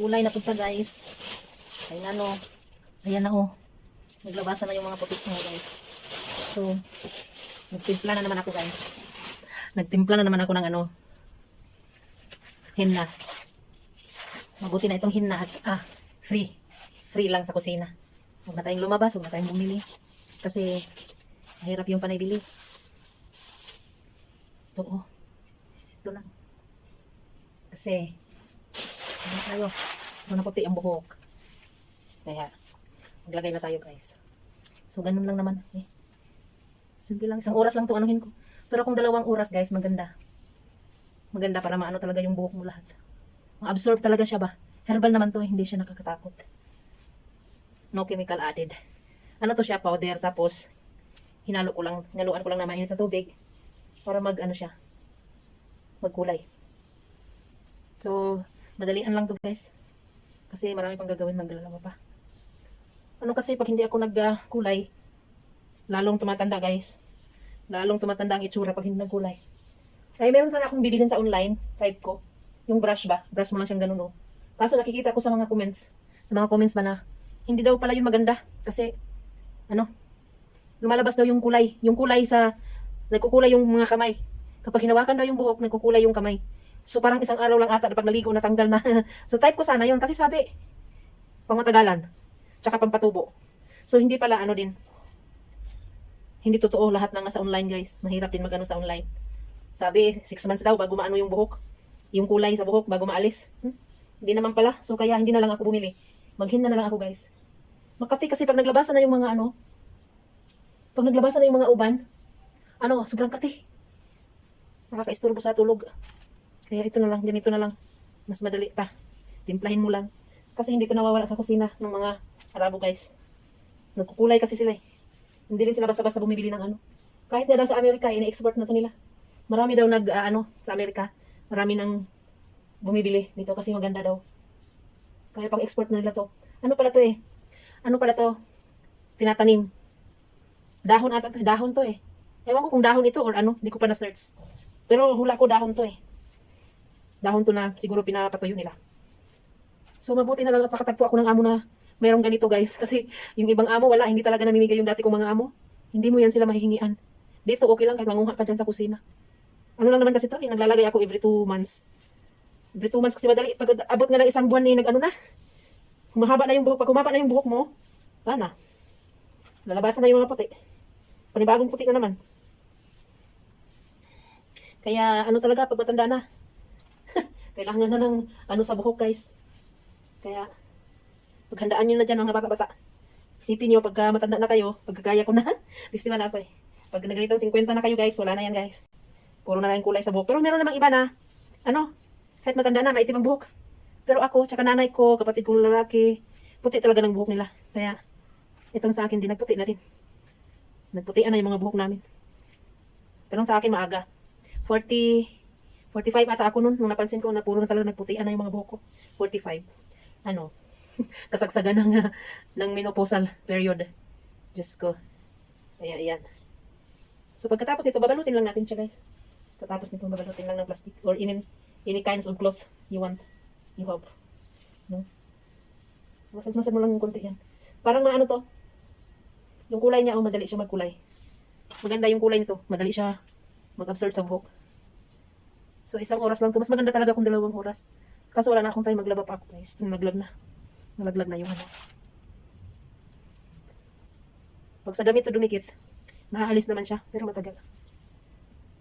Kulay na punta guys. Ayan ano. Ayan na oh. Naglabasan na yung mga putik mo guys. So, nagtimpla na naman ako guys. Nagtimpla na naman ako ng ano. Henna. Mabuti na itong hinna at ah, free. Free lang sa kusina. Huwag na tayong lumabas, huwag na tayong bumili. Kasi, mahirap yung panay-bili. Ito oh. Ito lang. Kasi, ano tayo? Na puti ang buhok. Kaya, maglagay na tayo guys. So, ganun lang naman. Eh. Simple lang. Isang oras lang itong anuhin ko. Pero kung dalawang oras guys, maganda. Maganda para maano talaga yung buhok mo lahat. Ma-absorb talaga siya ba? Herbal naman to, hindi siya nakakatakot. No chemical added. Ano to siya, powder, tapos hinalo ko lang, hinaluan ko lang na mainit na tubig para mag ano siya, magkulay. So, madalian lang to guys. Kasi marami pang gagawin, maglalawa pa. Ano kasi pag hindi ako nagkulay, lalong tumatanda guys. Lalong tumatanda ang itsura pag hindi nagkulay. Ay, meron sana akong bibilin sa online, type ko. Yung brush ba? Brush mo lang siyang ganun, oh. Kaso nakikita ko sa mga comments, sa mga comments ba na, hindi daw pala yun maganda. Kasi, ano, lumalabas daw yung kulay. Yung kulay sa, nagkukulay yung mga kamay. Kapag hinawakan daw yung buhok, nagkukulay yung kamay. So, parang isang araw lang ata na pag naligo, natanggal na. so, type ko sana yun. Kasi sabi, pangmatagalan. Tsaka pampatubo. So, hindi pala ano din. Hindi totoo lahat ng nasa online, guys. Mahirap din magano sa online. Sabi, six months daw bago maano yung buhok. Yung kulay sa buhok bago maalis. Hmm? Hindi naman pala. So, kaya hindi na lang ako bumili. Maghinna na lang ako, guys. Makati kasi pag naglabasan na yung mga ano, pag naglabasan na yung mga uban, ano, sobrang kati. Nakakaisturbo sa tulog. Kaya ito na lang, ganito na lang. Mas madali pa. Timplahin mo lang. Kasi hindi ko nawawala sa kusina ng mga Arabo, guys. Nagkukulay kasi sila eh. Hindi rin sila basta-basta bumibili ng ano. Kahit na daw sa Amerika, ina-export na to nila. Marami daw nag, ah, ano, sa Amerika. Marami nang bumibili dito kasi maganda daw. Kaya pang export na nila to. Ano pala to eh? Ano pala to? Tinatanim. Dahon ata. Dahon to eh. Ewan ko kung dahon ito or ano. Hindi ko pa na-search. Pero hula ko dahon to eh. Dahon to na siguro pinapatuyo nila. So mabuti na lang at nakatagpo ako ng amo na mayroong ganito guys. Kasi yung ibang amo wala. Hindi talaga namimigay yung dati kong mga amo. Hindi mo yan sila mahihingian. Dito okay lang kahit manguha ka dyan sa kusina. Ano lang naman kasi to, eh, naglalagay ako every two months. Every two months kasi madali. Pag abot nga ng isang buwan ni nag ano na, humahaba na yung buhok. Pag humaba na yung buhok mo, wala na. Lalabasan na yung mga puti. Panibagong puti na naman. Kaya ano talaga, pag matanda na, kailangan na ng ano sa buhok guys. Kaya, paghandaan nyo na dyan mga bata-bata. Isipin nyo, pagka matanda na kayo, pagkagaya ko na, 51 na ako eh. Pag naganitong 50 na kayo guys, wala na yan guys. Puro na lang kulay sa buhok. Pero meron namang iba na, ano, kahit matanda na, maitim ang buhok. Pero ako, tsaka nanay ko, kapatid kong lalaki, puti talaga ng buhok nila. Kaya, itong sa akin din, nagputi na rin. Nagputian na yung mga buhok namin. Pero sa akin, maaga. 40, 45 ata ako nun, nung napansin ko na puro na talaga nagputian na yung mga buhok ko. 45. Ano, kasagsagan ng, ng menopausal period. Diyos ko. Kaya, ayan. So, pagkatapos ito, babalutin lang natin siya, guys. Pagkatapos nito, babalutin lang ng plastic or any, any kinds of cloth you want. You have. No? Masas-masad mo lang yung konti yan. Parang maano to. Yung kulay niya, oh, madali siya magkulay. Maganda yung kulay nito. Madali siya mag-absorb sa buhok. So, isang oras lang to. Mas maganda talaga kung dalawang oras. Kaso wala na akong time maglaba pa ako, guys. Nalaglag na. Nalaglag na yung ano. Pag sa damit to dumikit, naaalis naman siya. Pero matagal.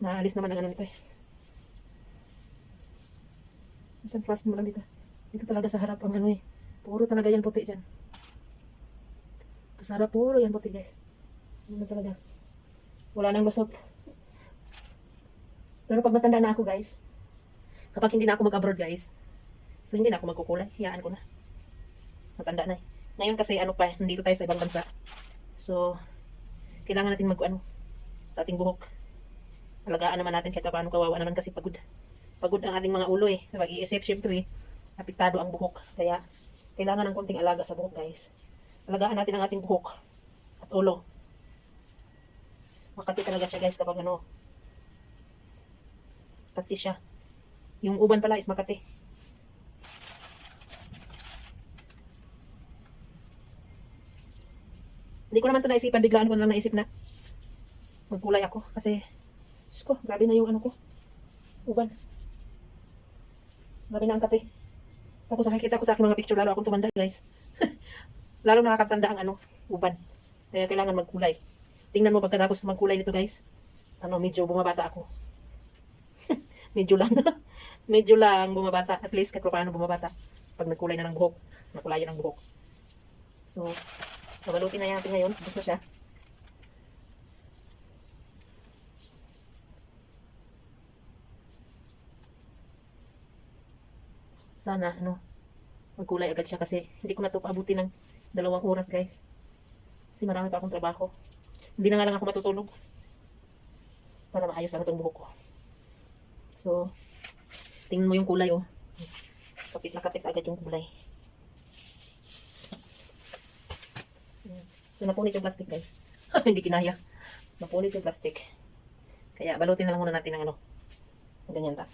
Naaalis naman ang ano nito eh. Isang flask mo lang dito. Dito talaga sa harap ang ano eh. Puro talaga yan puti dyan. Ito sa harap, puro yan puti guys. Ano talaga. Wala nang lusot. Pero pag matanda na ako guys, kapag hindi na ako mag-abroad guys, so hindi na ako magkukulay. Hiyaan ko na. Matanda na eh. Ngayon kasi ano pa, nandito tayo sa ibang bansa. So, kailangan natin mag ano, sa ating buhok. Alagaan naman natin kahit paano kawawa naman kasi pagod. Pagod ang ating mga ulo eh. Pag-iisip, syempre, apektado ang buhok. Kaya, kailangan ng konting alaga sa buhok guys. Alagaan natin ang ating buhok at ulo. Makati talaga siya guys kapag ano, Makati siya. Yung uban pala is Makati. Hindi ko naman ito naisipan. Biglaan ko na lang naisip na magkulay ako. Kasi, Diyos ko, grabe na yung ano ko. Uban. Grabe na ang kate. Tapos nakikita ko sa aking mga picture, lalo akong tumanda, guys. lalo nakakatanda ang ano, uban. Kaya kailangan magkulay. Tingnan mo pagkatapos magkulay nito, guys. Ano, medyo bumabata ako medyo lang. medyo lang bumabata. At least kahit paano bumabata. Pag nagkulay na ng buhok. Nakulayan ng buhok. So, sabalutin na natin ngayon. Tapos na siya. Sana, ano, magkulay agad siya kasi hindi ko na ito paabuti ng dalawang oras, guys. Kasi marami pa akong trabaho. Hindi na nga lang ako matutulog para maayos lang itong buhok ko. So, tingnan mo yung kulay, oh. Kapit na kapit agad yung kulay. So, napunit yung plastic, guys. Hindi kinaya. Napunit yung plastic. Kaya, balutin na lang muna natin ng ano. Ganyan ta.